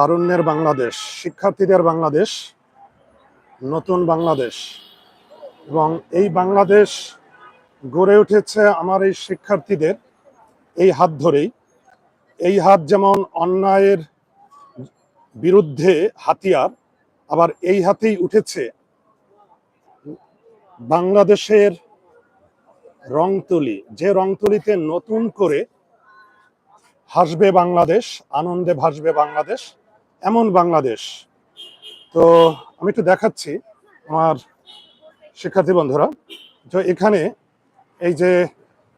তারুণ্যের বাংলাদেশ, শিক্ষার্থীদের বাংলাদেশ, নতুন বাংলাদেশ। এবং এই বাংলাদেশ গড়ে উঠেছে আমার এই শিক্ষার্থীদের এই হাত ধরেই। এই হাত যেমন অন্যায়ের বিরুদ্ধে হাতিয়ার, আবার এই হাতেই উঠেছে বাংলাদেশের রংতুলি। যে রংতুলিতে নতুন করে হাসবে বাংলাদেশ, আনন্দে ভাসবে বাংলাদেশ এমন বাংলাদেশ। তো আমি একটু দেখাচ্ছি আমার শিক্ষার্থী বন্ধুরা। যে এখানে এই যে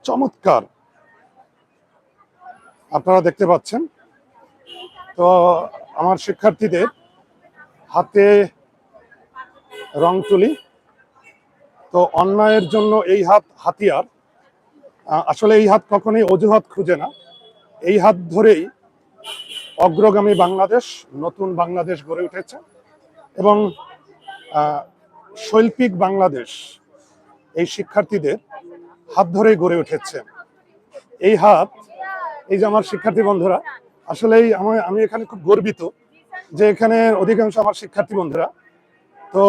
চমৎকার আপনারা দেখতে পাচ্ছেন। তো আমার শিক্ষার্থীদের হাতে রং তুলি। তো অন্যায়ের জন্য এই হাত হাতিয়ার। আসলে এই হাত কখনোই অজুহাত খুঁজে না। এই হাত ধরেই অগ্রগামী বাংলাদেশ, নতুন বাংলাদেশ গড়ে উঠেছে এবং শৈল্পিক বাংলাদেশ এই শিক্ষার্থীদের হাত ধরেই গড়ে উঠেছে। এই হাত, এই যে আমার শিক্ষার্থী বন্ধুরা, আসলেই আমি আমি এখানে খুব গর্বিত যে এখানে অধিকাংশ আমার শিক্ষার্থী বন্ধুরা। তো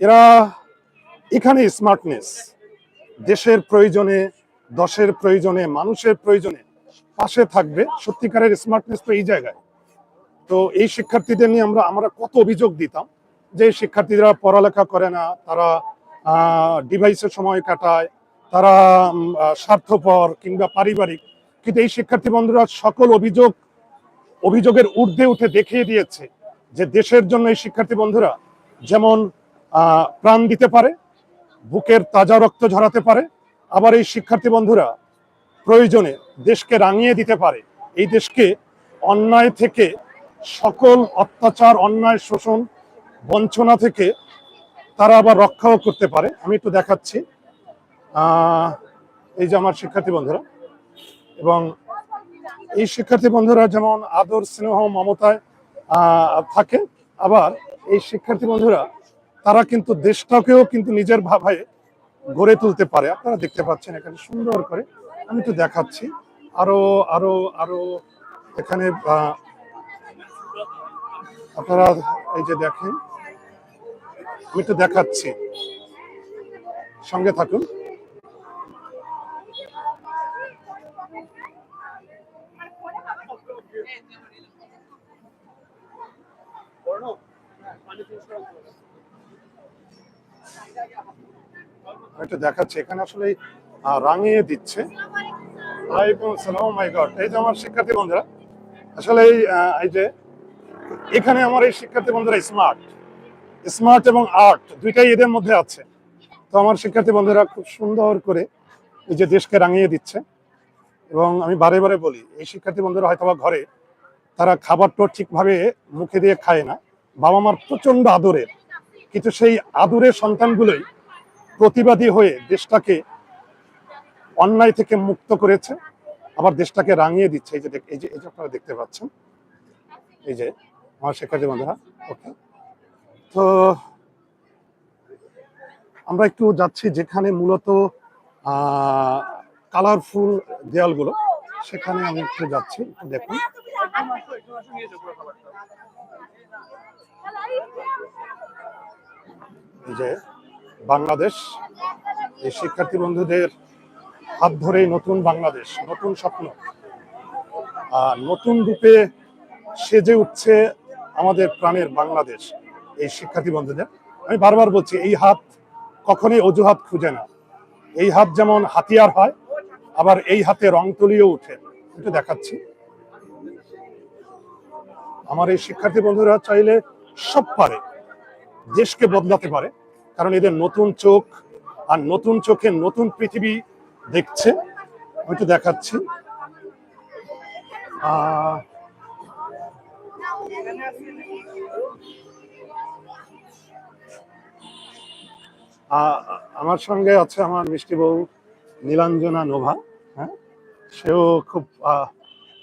এরা এখানে স্মার্টনেস দেশের প্রয়োজনে, দশের প্রয়োজনে, মানুষের প্রয়োজনে পাশে থাকবে। সত্যিকারের স্মার্টনেস তো এই জায়গায়। তো এই শিক্ষার্থীদের নিয়ে আমরা আমরা কত অভিযোগ দিতাম যে শিক্ষার্থীরা পড়ালেখা করে না, তারা ডিভাইসের সময় কাটায়, তারা স্বার্থপর কিংবা পারিবারিক। কিন্তু এই শিক্ষার্থী বন্ধুরা সকল অভিযোগ, অভিযোগের ঊর্ধ্বে উঠে দেখিয়ে দিয়েছে যে দেশের জন্য এই শিক্ষার্থী বন্ধুরা যেমন প্রাণ দিতে পারে, বুকের তাজা রক্ত ঝরাতে পারে, আবার এই শিক্ষার্থী বন্ধুরা প্রয়োজনে দেশকে রাঙিয়ে দিতে পারে। এই দেশকে অন্যায় থেকে, সকল অত্যাচার, অন্যায় শোষণ, বঞ্চনা থেকে তারা আবার রক্ষাও করতে পারে। আমি একটু দেখাচ্ছি। এই যে আমার শিক্ষার্থী বন্ধুরা। এবং এই শিক্ষার্থী বন্ধুরা যেমন আদর স্নেহ, মমতায় থাকে, আবার এই শিক্ষার্থী বন্ধুরা, তারা কিন্তু দেশটাকেও কিন্তু নিজের ভাবায় গড়ে তুলতে পারে। আপনারা দেখতে পাচ্ছেন এখানে সুন্দর করে আমি একটু দেখাচ্ছি। আরও আরও আরও এখানে আপনারা এই যে দেখেন, আমি একটু দেখাচ্ছি। সঙ্গে থাকুন। একটু দেখাচ্ছি, এখানে আসলে রাঙিয়ে দিচ্ছে। ওয়ালাইকুম আসসালাম মাই গড এই যে আমার শিক্ষার্থী বন্ধুরা, আসলে এই এই যে এখানে আমার এই শিক্ষার্থী বন্ধুরা স্মার্ট স্মার্ট এবং আর্ট দুইটাই এদের মধ্যে আছে। তো আমার শিক্ষার্থী বন্ধুরা খুব সুন্দর করে এই যে দেশকে রাঙিয়ে দিচ্ছে। এবং আমি বারে বারে বলি, এই শিক্ষার্থী বন্ধুরা হয়তো ঘরে তারা খাবারটা ঠিকভাবে মুখে দিয়ে খায় না। বাবা মার প্রচণ্ড আদরের। কিন্তু সেই আদরের সন্তানগুলোই প্রতিবাদী হয়ে দেশটাকে অন্যায় থেকে মুক্ত করেছে, আবার দেশটাকে রাঙিয়ে দিচ্ছে। এই যে এই যে এই যে আপনারা দেখতে পাচ্ছেন, এই যে আমার শিক্ষার্থী বন্ধুরা, ওকে। তো আমরা একটু যাচ্ছি যেখানে মূলত কালারফুল দেয়ালগুলো, সেখানে আমি একটু যাচ্ছি দেখুন। যে বাংলাদেশ, এই শিক্ষার্থী বন্ধুদের হাত ধরেই নতুন বাংলাদেশ, নতুন স্বপ্ন। আর নতুন রূপে সেজে উঠছে আমাদের প্রাণের বাংলাদেশ এই শিক্ষার্থী বন্ধুদের। আমি বারবার বলছি, এই হাত কখনোই অজুহাত খুঁজে না। এই হাত যেমন হাতিয়ার হয়, আবার এই হাতে রং তুলিও উঠে একটু দেখাচ্ছি। আমার এই শিক্ষার্থী বন্ধুরা চাইলে সব পারে, দেশকে বদলাতে পারে, কারণ এদের নতুন চোখ আর নতুন চোখে নতুন পৃথিবী দেখছে আমি একটু দেখাচ্ছি আমার সঙ্গে আছে আমার মিষ্টি বউ নীলাঞ্জনা নোভা হ্যাঁ? সেও খুব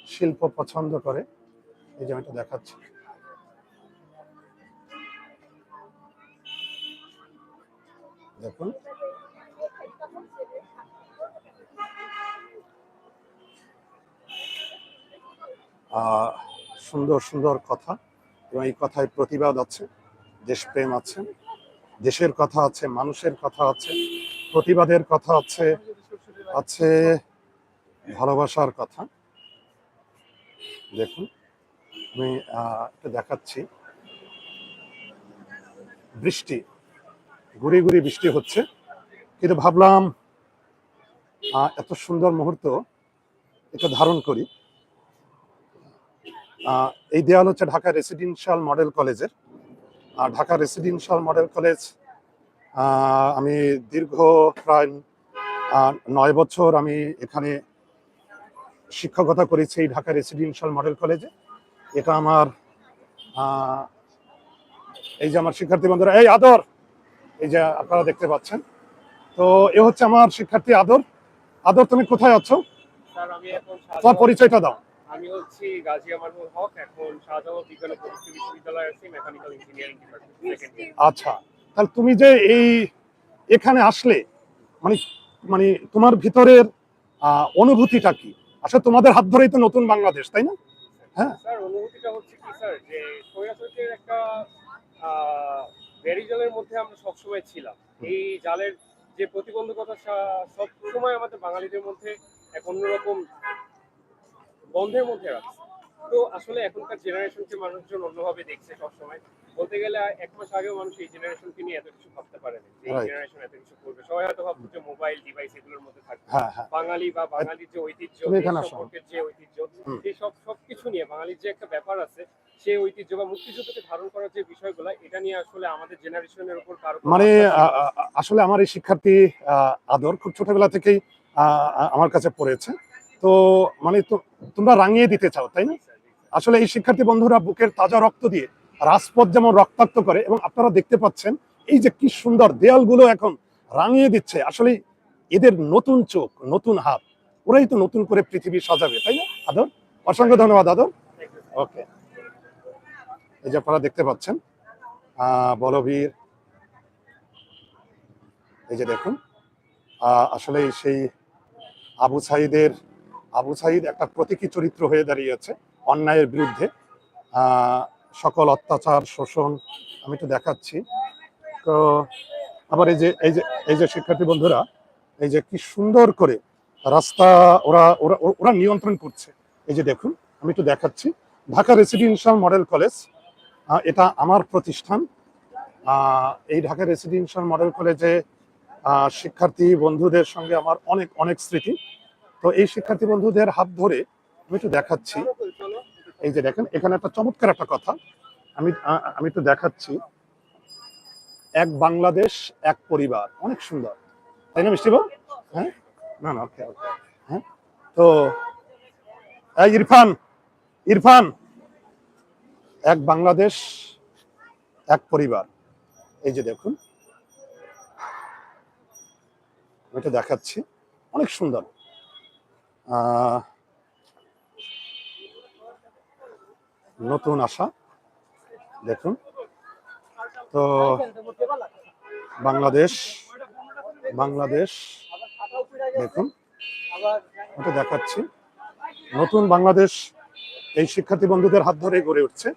শিল্প পছন্দ করে। এই যে আমি দেখাচ্ছি। দেখুন। সুন্দর সুন্দর কথা। এবং এই কথায় প্রতিবাদ আছে, দেশপ্রেম আছে, দেশের কথা আছে, মানুষের কথা আছে, প্রতিবাদের কথা আছে আছে ভালোবাসার কথা। দেখুন, আমি একটু দেখাচ্ছি। বৃষ্টি, গুড়ি গুড়ি বৃষ্টি হচ্ছে। কিন্তু ভাবলাম এত সুন্দর মুহূর্ত, এটা ধারণ করি। এই দেওয়াল হচ্ছে ঢাকা রেসিডেন্সিয়াল মডেল কলেজের। আর ঢাকা রেসিডেন্সিয়াল মডেল কলেজ আমি দীর্ঘ প্রায় নয় বছর আমি এখানে শিক্ষকতা করেছি এই ঢাকা রেসিডেন্সিয়াল মডেল কলেজে। এটা আমার এই যে আমার শিক্ষার্থী বন্ধুরা এই আদর এই যে আপনারা দেখতে পাচ্ছেন। তো এ হচ্ছে আমার শিক্ষার্থী আদর। আদর তুমি কোথায় আছো? আমি তোমার পরিচয়টা দাও। আমি হচ্ছি গাজী আমানুল হক এখন শাহজালাল বিজ্ঞান ও প্রযুক্তি বিশ্ববিদ্যালয়ে আছি মেকানিক্যাল ইঞ্জিনিয়ারিং ডিপার্টমেন্ট আচ্ছা তাহলে তুমি যে এই এখানে আসলে মানে মানে তোমার ভিতরের অনুভূতিটা কি? আসলে তোমাদের হাত ধরেই তো নতুন বাংলাদেশ তাই না? হ্যাঁ। স্যার অনুভূতিটা হচ্ছে কি স্যার যে স্বৈরাচারের একটা বেরি জালের মধ্যে আমরা সবসময় ছিলাম। এই জালের যে প্রতিবন্ধকতা সব সময় আমাদের বাঙালিদের মধ্যে এক অন্যরকম বন্ধের মধ্যে রাখছে। তো আসলে এখনকার জেনারেশনকে মানুষজন অন্যভাবে দেখছে সবসময়। বলতে গেলে এক মাস আগেও মানুষ এই জেনারেশনকে নিয়ে এত কিছু ভাবতে পারে না যে এই জেনারেশন এত কিছু করবে। সবাই হয়তো ভাবতো যে মোবাইল ডিভাইস এগুলোর মধ্যে থাকবে। হ্যাঁ হ্যাঁ। বাঙালি বা বাঙালির যে ঐতিহ্য। সম্পর্কের যে ঐতিহ্য। সেই সব সবকিছু নিয়ে বাঙালির যে একটা ব্যাপার আছে সেই ঐতিহ্য বা মুক্তিযুদ্ধকে ধারণ করার যে বিষয়গুলো এটা নিয়ে আসলে আমাদের জেনারেশনের উপর কারও মানে আসলে আমার এই শিক্ষার্থী আদর খুব ছোটবেলা থেকেই আমার কাছে পড়েছে। তো মানে তোমরা রাঙিয়ে দিতে চাও, তাই না? আসলে এই শিক্ষার্থী বন্ধুরা বুকের তাজা রক্ত দিয়ে রাজপথ যেমন রক্তাক্ত করে এবং আপনারা দেখতে পাচ্ছেন এই যে কি সুন্দর দেয়ালগুলো এখন রাঙিয়ে দিচ্ছে। আসলে এদের নতুন চোখ, নতুন হাত, ওরাই তো নতুন করে পৃথিবী সাজাবে, তাই না? আদর, অসংখ্য ধন্যবাদ, আদর। ওকে। এই যে আপনারা দেখতে পাচ্ছেন বলবীর। এই যে দেখুন আসলে সেই আবু সাইদের আবু সাইদ একটা প্রতীকী চরিত্র হয়ে দাঁড়িয়েছে অন্যায়ের বিরুদ্ধে। সকল অত্যাচার, শোষণ, আমি তো দেখাচ্ছি। তো আবার এই যে এই যে এই যে শিক্ষার্থী বন্ধুরা, এই যে কি সুন্দর করে রাস্তা ওরা ওরা ওরা নিয়ন্ত্রণ করছে। এই যে দেখুন, আমি তো দেখাচ্ছি। ঢাকা রেসিডেন্সিয়াল মডেল কলেজ এটা আমার প্রতিষ্ঠান। এই ঢাকা রেসিডেন্সিয়াল মডেল কলেজে শিক্ষার্থী বন্ধুদের সঙ্গে আমার অনেক অনেক স্মৃতি। তো এই শিক্ষার্থী বন্ধুদের হাত ধরে আমি একটু দেখাচ্ছি। এই যে দেখেন, এখানে একটা চমৎকার একটা কথা। আমি আমি একটু দেখাচ্ছি। এক বাংলাদেশ, এক পরিবার। অনেক সুন্দর। তাই না, মিষ্টি হ্যাঁ? না না ওকে ওকে হ্যাঁ? তো ইরফান ইরফান। এক বাংলাদেশ, এক পরিবার। এই যে দেখুন। আমি এটা দেখাচ্ছি। অনেক সুন্দর। নতুন আশা, দেখুন। তো বাংলাদেশ বাংলাদেশ, দেখুন। ওটা দেখাচ্ছি। নতুন বাংলাদেশ, এই শিক্ষার্থী বন্ধুদের হাত ধরে গড়ে উঠছে।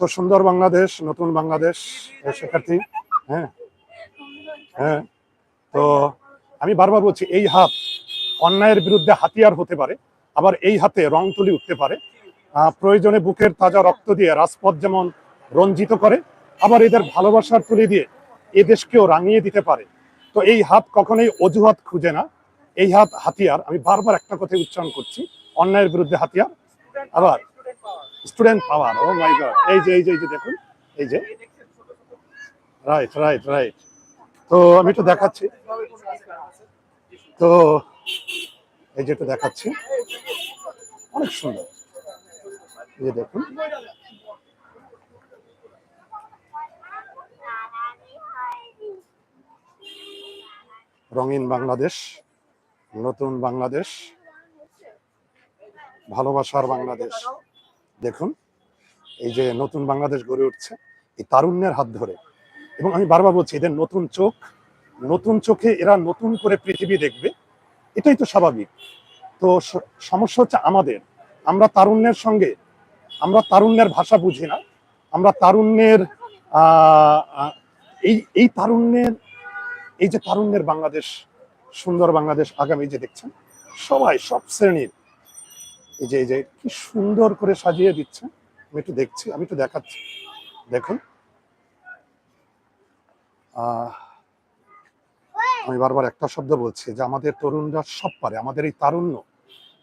তো সুন্দর বাংলাদেশ, নতুন বাংলাদেশ, এই শিক্ষার্থী হ্যাঁ হ্যাঁ। তো আমি বারবার বলছি, এই হাত অন্যায়ের বিরুদ্ধে হাতিয়ার হতে পারে, আবার এই হাতে রং তুলি উঠতে পারে। প্রয়োজনে বুকের তাজা রক্ত দিয়ে রাজপথ যেমন রঞ্জিত করে, আবার এদের ভালোবাসার তুলি দিয়ে এ দেশকেও রাঙিয়ে দিতে পারে। তো এই হাত কখনোই অজুহাত খুঁজে না। এই হাত হাতিয়ার, আমি বারবার একটা কথা উচ্চারণ করছি, অন্যায়ের বিরুদ্ধে হাতিয়ার, আবার স্টুডেন্ট পাওয়ার ও মাই গড এই যে এই যে এই যে দেখুন, এই যে। রাইট রাইট রাইট তো আমি একটু দেখাচ্ছি। তো এই যেটা দেখাচ্ছি। অনেক সুন্দর। এই যে দেখুন। রঙিন বাংলাদেশ, নতুন বাংলাদেশ, ভালোবাসার বাংলাদেশ। দেখুন, এই যে নতুন বাংলাদেশ গড়ে উঠছে, এই তারুণ্যের হাত ধরে। এবং আমি বারবার বলছি, এদের নতুন চোখ নতুন চোখে এরা নতুন করে পৃথিবী দেখবে এটাই তো স্বাভাবিক। তো সমস্যা হচ্ছে আমাদের। আমরা তারুণ্যের সঙ্গে আমরা তারুণ্যের ভাষা বুঝি না। আমরা তারুণ্যের এই এই তারুণ্যের এই যে তারুণ্যের বাংলাদেশ সুন্দর বাংলাদেশ আগামী যে দেখছেন সবাই সব শ্রেণির এই যে এই যে কি সুন্দর করে সাজিয়ে দিচ্ছে। আমি একটু দেখছি আমি একটু দেখাচ্ছি। দেখুন। আহ, আমি বারবার একটা শব্দ বলছি যে আমাদের তরুণরা সব পারে, আমাদের এই তারুণ্য।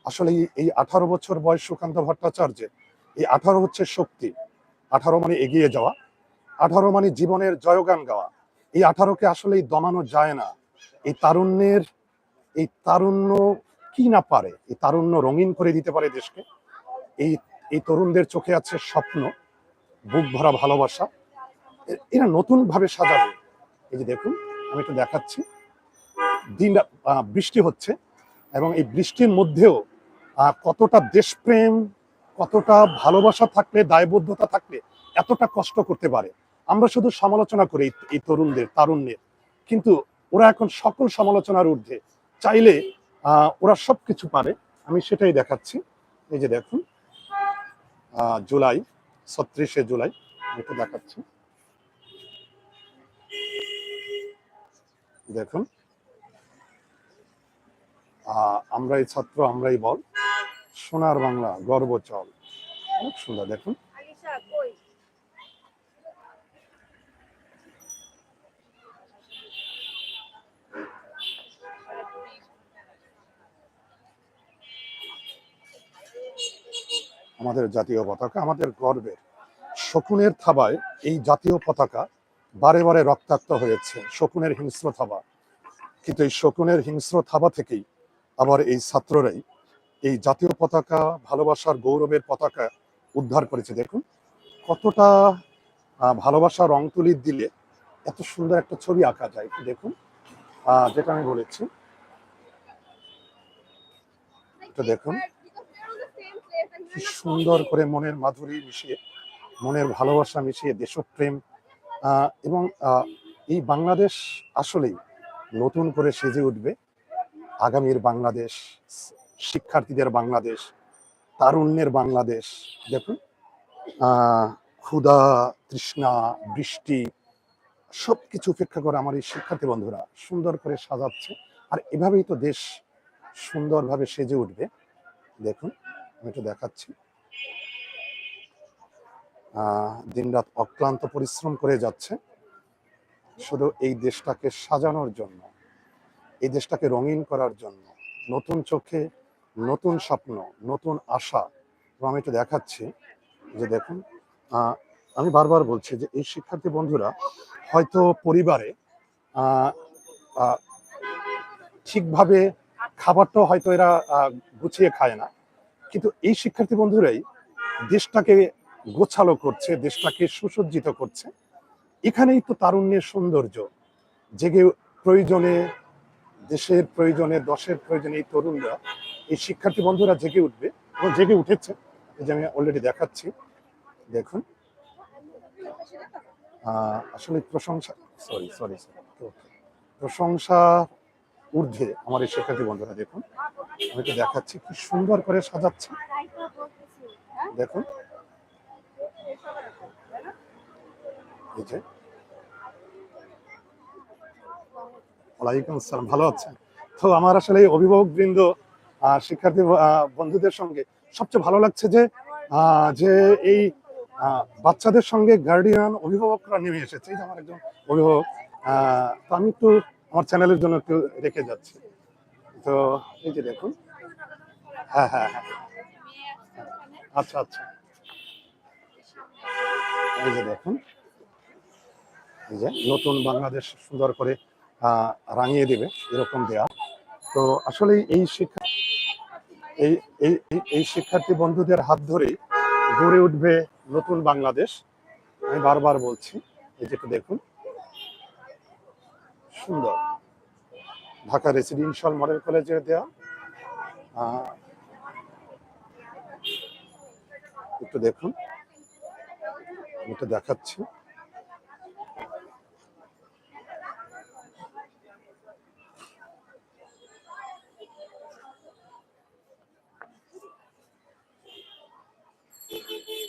আসলে এই- আঠারো বছর বয়স সুকান্ত ভট্টাচার্যের এই আঠারো হচ্ছে শক্তি। আঠারো মানে এগিয়ে যাওয়া, আঠারো মানে জীবনের জয়গান গাওয়া। এই আঠারোকে আসলে দমানো যায় না। এই তারুণ্যের, এই তারুণ্য কি না পারে? এই তারুণ্য রঙিন করে দিতে পারে দেশকে। এই এই তরুণদের চোখে আছে স্বপ্ন, বুক ভরা ভালোবাসা। এরা নতুন ভাবে সাজাবে। এই যে দেখুন, আমি একটু দেখাচ্ছি। দিন বৃষ্টি হচ্ছে এবং এই বৃষ্টির মধ্যেও কতটা দেশপ্রেম, কতটা ভালোবাসা থাকলে, দায়বদ্ধতা থাকলে এতটা কষ্ট করতে পারে। আমরা শুধু সমালোচনা করি এই- তরুণদের, তারুণ্যের। কিন্তু ওরা এখন সকল সমালোচনার ঊর্ধ্বে। চাইলে ওরা সব কিছু পারে। আমি সেটাই দেখাচ্ছি। এই যে দেখুন জুলাই, ছত্রিশে জুলাই দেখাচ্ছি। দেখুন আমরাই ছাত্র আমরাই বল সোনার বাংলা গর্ব চল। অনেক সুন্দর দেখুন। আমাদের জাতীয় পতাকা আমাদের গর্বের। শকুনের থাবায় এই জাতীয় পতাকা বারে বারে রক্তাক্ত হয়েছে শকুনের হিংস্র থাবা। কিন্তু এই শকুনের হিংস্র থাবা থেকেই আবার এই ছাত্ররাই এই জাতীয় পতাকা, ভালোবাসার গৌরবের পতাকা উদ্ধার করেছে। দেখুন, কতটা ভালোবাসা রং তুলি দিলে এত সুন্দর একটা ছবি আঁকা যায়। দেখুন যেটা আমি বলেছি। দেখুন, কি সুন্দর করে মনের মাধুরী মিশিয়ে, মনের ভালোবাসা মিশিয়ে দেশপ্রেম এবং এই বাংলাদেশ আসলেই নতুন করে সেজে উঠবে। আগামীর বাংলাদেশ, শিক্ষার্থীদের বাংলাদেশ, তারুণ্যের বাংলাদেশ। দেখুন ক্ষুধা, তৃষ্ণা, বৃষ্টি সব কিছু উপেক্ষা করে আমার এই শিক্ষার্থী বন্ধুরা সুন্দর করে সাজাচ্ছে। আর এভাবেই তো দেশ সুন্দরভাবে সেজে উঠবে। দেখুন, আমি একটু দেখাচ্ছি। দিনরাত অক্লান্ত পরিশ্রম করে যাচ্ছে। শুধু এই দেশটাকে সাজানোর জন্য। এই দেশটাকে রঙিন করার জন্য, নতুন চোখে, নতুন স্বপ্ন, নতুন আশা। এবং আমি একটু দেখাচ্ছি যে দেখুন আমি বারবার বলছি যে এই শিক্ষার্থী বন্ধুরা হয়তো পরিবারে ঠিকভাবে খাবারটাও হয়তো এরা গুছিয়ে খায় না। কিন্তু এই শিক্ষার্থী বন্ধুরাই দেশটাকে গোছালো করছে, দেশটাকে সুসজ্জিত করছে। এখানেই তো তারুণ্যের সৌন্দর্য, জেগে প্রয়োজনে দেশের প্রয়োজনে, দশের প্রয়োজনে এই তরুণরা, এই শিক্ষার্থী বন্ধুরা জেগে উঠবে এবং জেগে উঠেছে। এই যে আমি অলরেডি দেখাচ্ছি। দেখুন। আসলে প্রশংসা সরি সরি প্রশংসা ঊর্ধ্বে আমার এই শিক্ষার্থী বন্ধুরা, দেখুন। আমি তো দেখাচ্ছি, কি সুন্দর করে সাজাচ্ছে। দেখুন। ওয়ালাইকুম আসসালাম, ভালো আছেন? তো আমার আসলে এই অভিভাবক বৃন্দ শিক্ষার্থী বন্ধুদের সঙ্গে সবচেয়ে ভালো লাগছে যে যে এই বাচ্চাদের সঙ্গে গার্ডিয়ান অভিভাবকরা নেমে এসেছে। এই আমার একজন অভিভাবক তো আমি একটু আমার চ্যানেলের জন্য একটু রেখে যাচ্ছি। তো এই যে দেখুন। হ্যাঁ হ্যাঁ হ্যাঁ। আচ্ছা আচ্ছা। এই যে দেখুন। এই যে নতুন বাংলাদেশ সুন্দর করে রাঙিয়ে দেবে, এরকম দেয়া। তো আসলে এই শিক্ষা এই এই, এই- শিক্ষার্থী বন্ধুদের হাত ধরেই গড়ে উঠবে নতুন বাংলাদেশ। আমি বারবার বলছি, এই যেটা দেখুন। সুন্দর। ঢাকা রেসিডেন্সিয়াল মডেল কলেজের দেয়া। একটু দেখুন। একটু দেখাচ্ছি।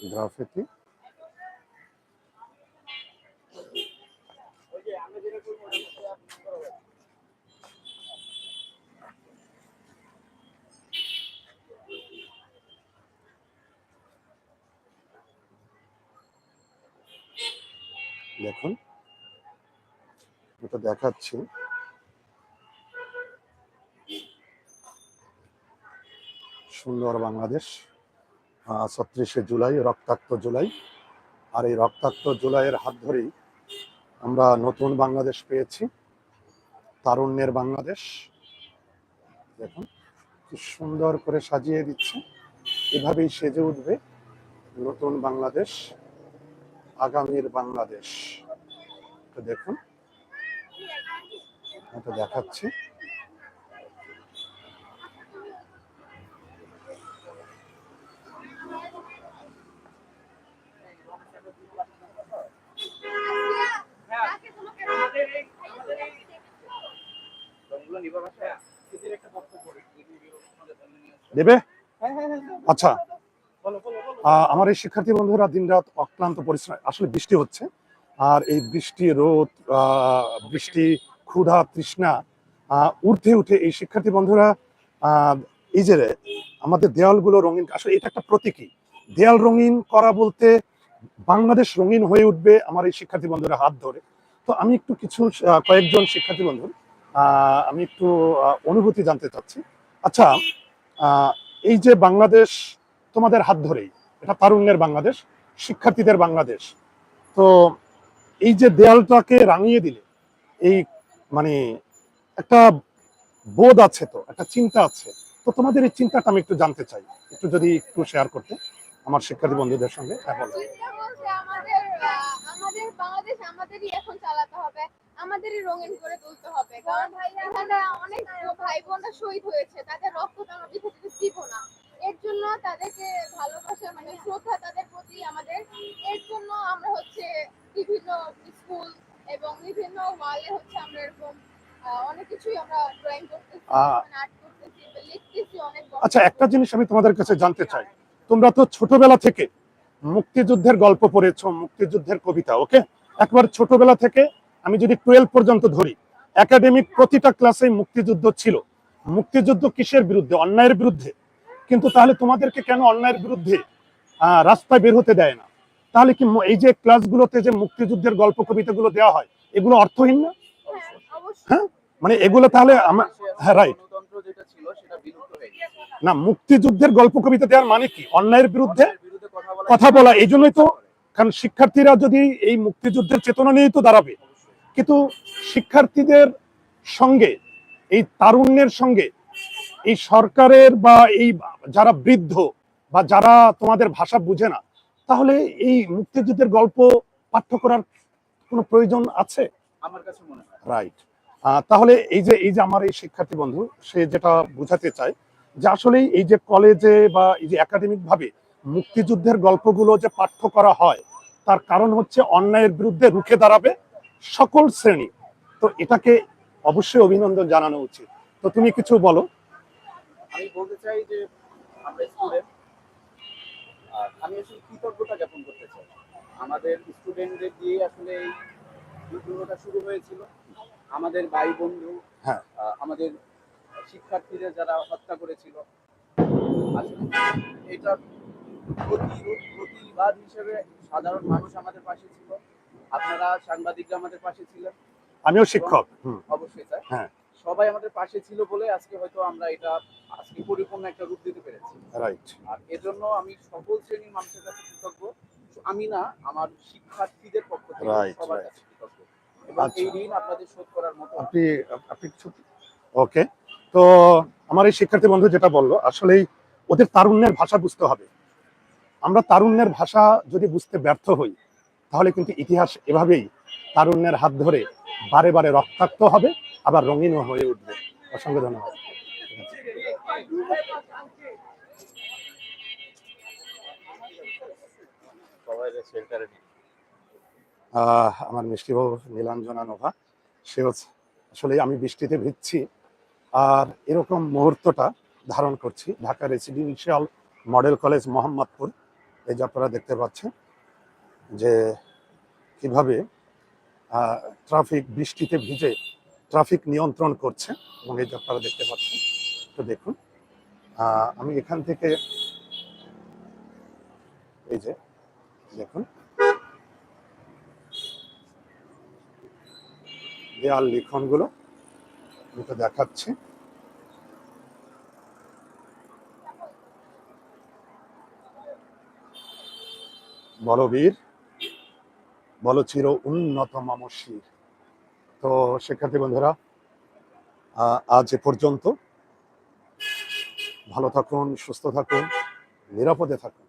গ্রাফিতি দেখুন। এটা দেখাচ্ছি। সুন্দর বাংলাদেশ। ছত্রিশে জুলাই, রক্তাক্ত জুলাই। আর এই রক্তাক্ত জুলাইয়ের হাত ধরেই আমরা নতুন বাংলাদেশ পেয়েছি, তারুণ্যের বাংলাদেশ। দেখুন, কি সুন্দর করে সাজিয়ে দিচ্ছে। এভাবেই সেজে উঠবে নতুন বাংলাদেশ, আগামীর বাংলাদেশ। দেখুন, এটা দেখাচ্ছি। দেবে? আচ্ছা। আমার এই শিক্ষার্থী বন্ধুরা দিনরাত অক্লান্ত পরিশ্রম আসলে বৃষ্টি হচ্ছে। আর এই বৃষ্টি রোদ বৃষ্টি ক্ষুধা তৃষ্ণা ঊর্ধ্বে উঠে এই শিক্ষার্থী বন্ধুরা এই যে আমাদের দেয়ালগুলো রঙিন আসলে এটা একটা প্রতীকী। দেয়াল রঙিন করা বলতে বাংলাদেশ রঙিন হয়ে উঠবে আমার এই শিক্ষার্থী বন্ধুরা হাত ধরে। তো আমি একটু কিছু কয়েকজন শিক্ষার্থী বন্ধুর আমি একটু অনুভূতি জানতে চাচ্ছি। আচ্ছা এই যে বাংলাদেশ তোমাদের হাত ধরেই, এটা তারুণ্যের বাংলাদেশ, শিক্ষার্থীদের বাংলাদেশ। তো এই যে দেয়ালটাকে রাঙিয়ে দিলে, এই মানে একটা বোধ আছে তো, একটা চিন্তা আছে, তো তোমাদের এই চিন্তাটা আমি একটু জানতে চাই। একটু যদি একটু শেয়ার করতে, আমার শিক্ষার্থী বন্ধুদের সঙ্গে হ্যাঁ আমাদের বাংলাদেশ আমাদেরই এখন চালাতে হবে। আমাদেরই রঙিন করে তুলতে হবে। কারণ এখানে অনেক ভাই বোনরা শহীদ হয়েছে তাদের রক্ত আমরা বৃথা দিব না। এর জন্য তাদেরকে ভালোবাসা মানে শ্রদ্ধা তাদের প্রতি আমাদের। এর জন্য আমরা হচ্ছে বিভিন্ন স্কুল এবং বিভিন্ন ওয়ালে হচ্ছে আমরা এরকম অনেক কিছুই আমরা ড্রয়িং করতেছি আর্ট করতেছি লিখতেছি অনেক আচ্ছা একটা জিনিস আমি তোমাদের কাছে জানতে চাই। তোমরা তো ছোটবেলা থেকে মুক্তিযুদ্ধের গল্প পড়েছো মুক্তিযুদ্ধের কবিতা ওকে একবার ছোটবেলা থেকে আমি যদি টুয়েলভ পর্যন্ত ধরি একাডেমিক প্রতিটা ক্লাসে মুক্তিযুদ্ধ ছিল। মুক্তিযুদ্ধ কিসের বিরুদ্ধে? অন্যায়ের বিরুদ্ধে। কিন্তু তাহলে তোমাদেরকে কেন অন্যায়ের বিরুদ্ধে রাস্তায় বের হতে দেয় না? তাহলে কি এই যে ক্লাসগুলোতে যে মুক্তিযুদ্ধের গল্প কবিতাগুলো দেওয়া হয় এগুলো অর্থহীন না? হ্যাঁ, মানে এগুলো তাহলে হ্যাঁ রাইট না মুক্তিযুদ্ধের গল্প কবিতা দেওয়ার মানে কি? অন্যায়ের বিরুদ্ধে কথা বলা এই জন্যই তো কারণ শিক্ষার্থীরা যদি এই মুক্তিযুদ্ধের চেতনা নিয়েই তো দাঁড়াবে কিন্তু শিক্ষার্থীদের সঙ্গে এই তারুণ্যের সঙ্গে এই সরকারের বা এই যারা বৃদ্ধ বা যারা তোমাদের ভাষা বুঝে না তাহলে এই মুক্তিযুদ্ধের গল্প পাঠ্য করার কোনো প্রয়োজন আছে? আমার কাছে মনে হয়। রাইট তাহলে এই যে এই যে আমার এই শিক্ষার্থী বন্ধু সে যেটা বোঝাতে চায় যে আসলে এই যে কলেজে বা এই যে একাডেমিক ভাবে মুক্তিযুদ্ধের গল্পগুলো যে পাঠ্য করা হয় তার কারণ হচ্ছে অন্যায়ের বিরুদ্ধে রুখে দাঁড়াবে সকল শ্রেণি। তো এটাকে অবশ্যই অভিনন্দন জানানো উচিত। তো তুমি কিছু বলো। আমি বলতে চাই যে আমরা স্টুডেন্ট আর আমি আসলে কৃতজ্ঞতা জ্ঞাপন করতে চাই। আমাদের স্টুডেন্টদের দিয়ে আসলে এই বিদ্রোহটা শুরু হয়েছিল। আমাদের ভাই বন্ধু হ্যাঁ। আমাদের শিক্ষার্থীদের যারা হত্যা করেছিল আসলে এটা প্রতিবাদ হিসেবে সাধারণ মানুষ আমাদের পাশে ছিল। আপনারা সাংবাদিকরা আমাদের পাশে ছিলেন? আমিও শিক্ষক অবশ্যই স্যার। হ্যাঁ। সবাই আমাদের পাশে ছিল বলে আজকে হয়তো আমরা এটা আজকে পরিপূর্ণ একটা রূপ দিতে পেরেছি। রাইট আর এজন্য আমি সকল শ্রেণির মানুষের কাছে কৃতজ্ঞ। আমি না আমার শিক্ষার্থীদের পক্ষ থেকে সবার কাছে কৃতজ্ঞ। এবং আচ্ছা। এই ঋণ আপনাদের শোধ করার মতো আপনি আপনি কিছু ওকে তো আমার এই শিক্ষার্থী বন্ধু যেটা বলল আসলেই ওদের তারুণ্যের ভাষা বুঝতে হবে। আমরা তারুণ্যের ভাষা যদি বুঝতে ব্যর্থ হই তাহলে কিন্তু ইতিহাস এভাবেই তারুণ্যের হাত ধরে বারে বারে রক্তাক্ত হবে, আবার রঙিনও হয়ে উঠবে। অসংখ্য ধন্যবাদ। আমার মিষ্টি বাবু নীলাঞ্জনা নোভা। সে হচ্ছে আসলে আমি বৃষ্টিতে ভিজছি, আর এরকম মুহূর্তটা ধারণ করছি। Dhaka residential model college Mohammadpur. এই যে আপনারা দেখতে পাচ্ছেন যে কীভাবে ট্রাফিক বৃষ্টিতে ভিজে ট্রাফিক নিয়ন্ত্রণ করছে, এবং এই আপনারা দেখতে পাচ্ছেন, তো দেখুন আমি এখান থেকে এই যে দেখুন, দেয়াল লিখনগুলো আমি তো দেখাচ্ছি। বলবীর বল, চির উন্নত মামসির তো শিক্ষার্থী বন্ধুরা আজ এ পর্যন্ত ভালো থাকুন, সুস্থ থাকুন, নিরাপদে থাকুন।